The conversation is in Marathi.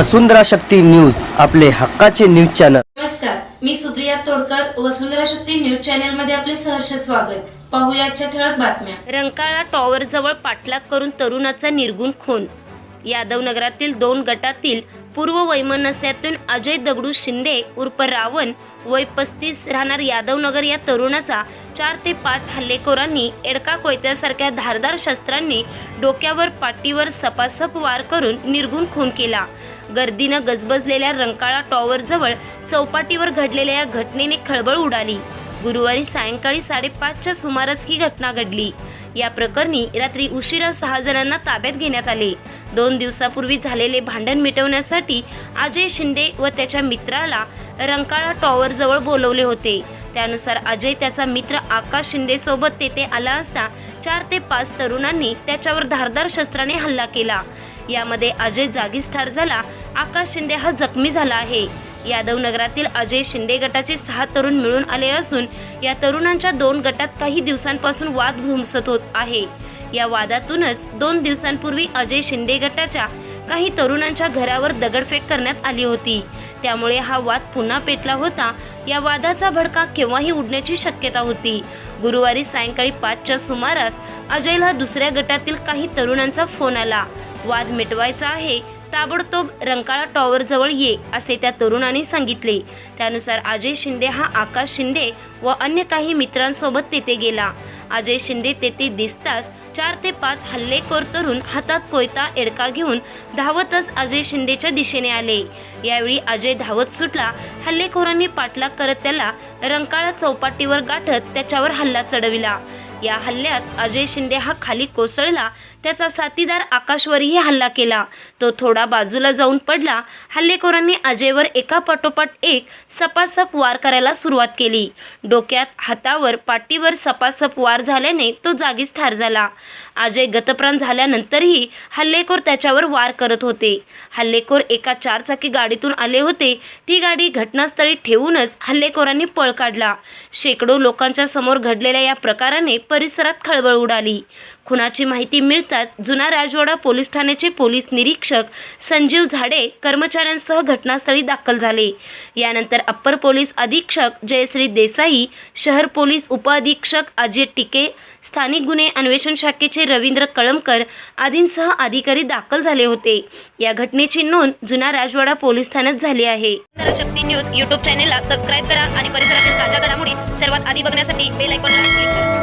वसुंधरा शक्ती न्यूज आपले हक्काचे न्यूज चॅनल. नमस्कार मी सुप्रिया तोडकर वसुंधरा शक्ती न्यूज चॅनलमध्ये आपले सहर्ष स्वागत. पाहूया आजच्या ठळक बातम्या. रंकाळा टॉवर जवळ पाठलाग करून तरुणाचा निर्गुण खून. यादवनगरातील दोन गटातील पूर्व वैमनस्यातून अजय दगडू शिंदे उर्फ रावण वय पस्तीस राहणार यादवनगर या तरुणाचा चार ते पाच हल्लेखोरांनी एडका कोयत्यासारख्या धारदार शस्त्रांनी डोक्यावर पाठीवर सपासप वार करून निर्गुण खून केला. गर्दीनं गजबजलेल्या रंकाळा टॉवरजवळ चौपाटीवर घडलेल्या या घटनेने खळबळ उडाली. गुरुवारी सायंकाळी साडेपाचच्या सुमारास ही घटना घडली. या प्रकरणी रात्री उशिरा सहा जणांना ताब्यात घेण्यात आले. दोन दिवसापूर्वी झालेले भांडण मिटवण्यासाठी अजय शिंदे व त्याच्या मित्राला रंकाळा टॉवर जवळ बोलवले होते. त्यानुसार अजय त्याचा मित्र आकाश शिंदे सोबत तेथे आला असता चार ते पाच तरुणांनी त्याच्यावर धारदार शस्त्राने हल्ला केला. यामध्ये अजय जागीच ठार झाला. आकाश शिंदे हा जखमी झाला आहे. यादव नगरातील अजय शिंदे गटाचे सहा तरुण मिळून आले असून या तरुणांच्या दोन गटात काही दिवसांपासून वाद घुमसत होत आहे. या वादातूनच दोन दिवसांपूर्वी अजय शिंदे गटाच्या काही तरुणांच्या घरावर दगडफेक करण्यात आली होती. त्यामुळे हा वाद पुन्हा पेटला होता. या वादाचा भडका केव्हाही उडण्याची शक्यता होती. गुरुवारी सायंकाळी पाचच्या सुमारास अजयला दुसऱ्या गटातील काही तरुणांचा फोन आला. वाद मिटवायचा आहे ताबडतोब रंकाळा टॉवर जवळ ये असे त्या तरुणाने सांगितले. त्यानुसार अजय शिंदे हा आकाश शिंदे व अन्य काही मित्रांसोबत तेथे गेला. अजय शिंदे तेथे दिसताच चार ते पाच हल्लेखोर तरुण हातात कोयता एडका घेऊन धावतच अजय शिंदेच्या दिशेने आले. यावेळी अजय धावत सुटला हल्लेखोरांनी पाठलाग करत त्याला रंकाळा चौपाटीवर गाठत त्याच्यावर हल्ला चढविला. या हल्ल्यात अजय शिंदे हा खाली कोसळला त्याचा साथीदार आकाशवरही हल्ला केला. तो थोडा थोडा बाजूला जाऊन पडला हल्लेखोरांनी अजयवर एका पाठोपाठ एक सपासप वार करायला सुरुवात केली. डोक्यात हातावर पाठीवर सपासप वार झाल्याने तो जागीच ठार झाला. अजय गतप्राण झाल्यानंतरही हल्लेखोर त्याच्यावर वार करत होते. हल्लेखोर एका चारचाकी गाडीतून आले होते. ती गाडी घटनास्थळी ठेवूनच हल्लेखोरांनी पळ काढला. शेकडो लोकांच्या समोर घडलेल्या या प्रकाराने परिसरात खळबळ उडाली. खुनाची माहिती मिळताच जुना राजवाडा पोलीस ठाण्याचे पोलीस निरीक्षक संजीव झाडे कर्मचाऱ्यांसह घटनास्थळी दाखल झाले. यानंतर अप्पर पोलीस अधीक्षक जयश्री देसाई शहर पोलीस उपअधीक्षक अजय टिके स्थानिक गुन्हे अन्वेषण शाखेचे रवींद्र कळमकर आदींसह अधिकारी दाखल झाले होते. या घटनेची नोंद जुना राजवाडा पोलीस ठाण्यात झाली आहे. शक्ती न्यूज युट्यूब चॅनेलला सबस्क्राईब करा आणि परिसरातील ताज्या घडामोडी सर्वात आधी बघण्यासाठी बेल आयकॉनला क्लिक करा.